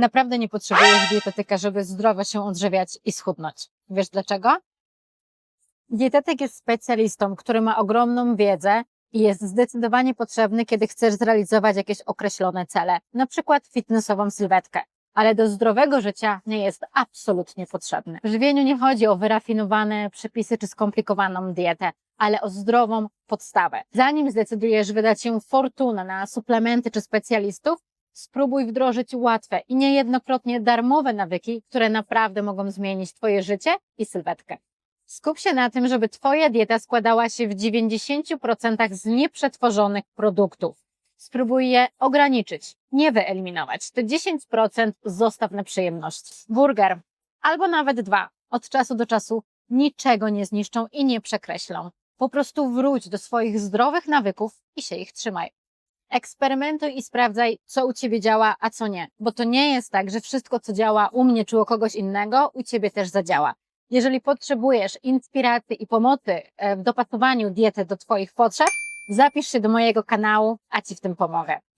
Naprawdę nie potrzebujesz dietetyka, żeby zdrowo się odżywiać i schudnąć. Wiesz dlaczego? Dietetyk jest specjalistą, który ma ogromną wiedzę i jest zdecydowanie potrzebny, kiedy chcesz zrealizować jakieś określone cele, na przykład fitnessową sylwetkę. Ale do zdrowego życia nie jest absolutnie potrzebny. W żywieniu nie chodzi o wyrafinowane przepisy czy skomplikowaną dietę, ale o zdrową podstawę. Zanim zdecydujesz wydać się fortunę na suplementy czy specjalistów, spróbuj wdrożyć łatwe i niejednokrotnie darmowe nawyki, które naprawdę mogą zmienić Twoje życie i sylwetkę. Skup się na tym, żeby Twoja dieta składała się w 90% z nieprzetworzonych produktów. Spróbuj je ograniczyć, nie wyeliminować. Te 10% zostaw na przyjemności. Burger albo nawet dwa od czasu do czasu niczego nie zniszczą i nie przekreślą. Po prostu wróć do swoich zdrowych nawyków i się ich trzymaj. Eksperymentuj i sprawdzaj, co u Ciebie działa, a co nie. Bo to nie jest tak, że wszystko, co działa u mnie czy u kogoś innego, u Ciebie też zadziała. Jeżeli potrzebujesz inspiracji i pomocy e, w dopasowaniu diety do Twoich potrzeb, zapisz się do mojego kanału, a Ci w tym pomogę.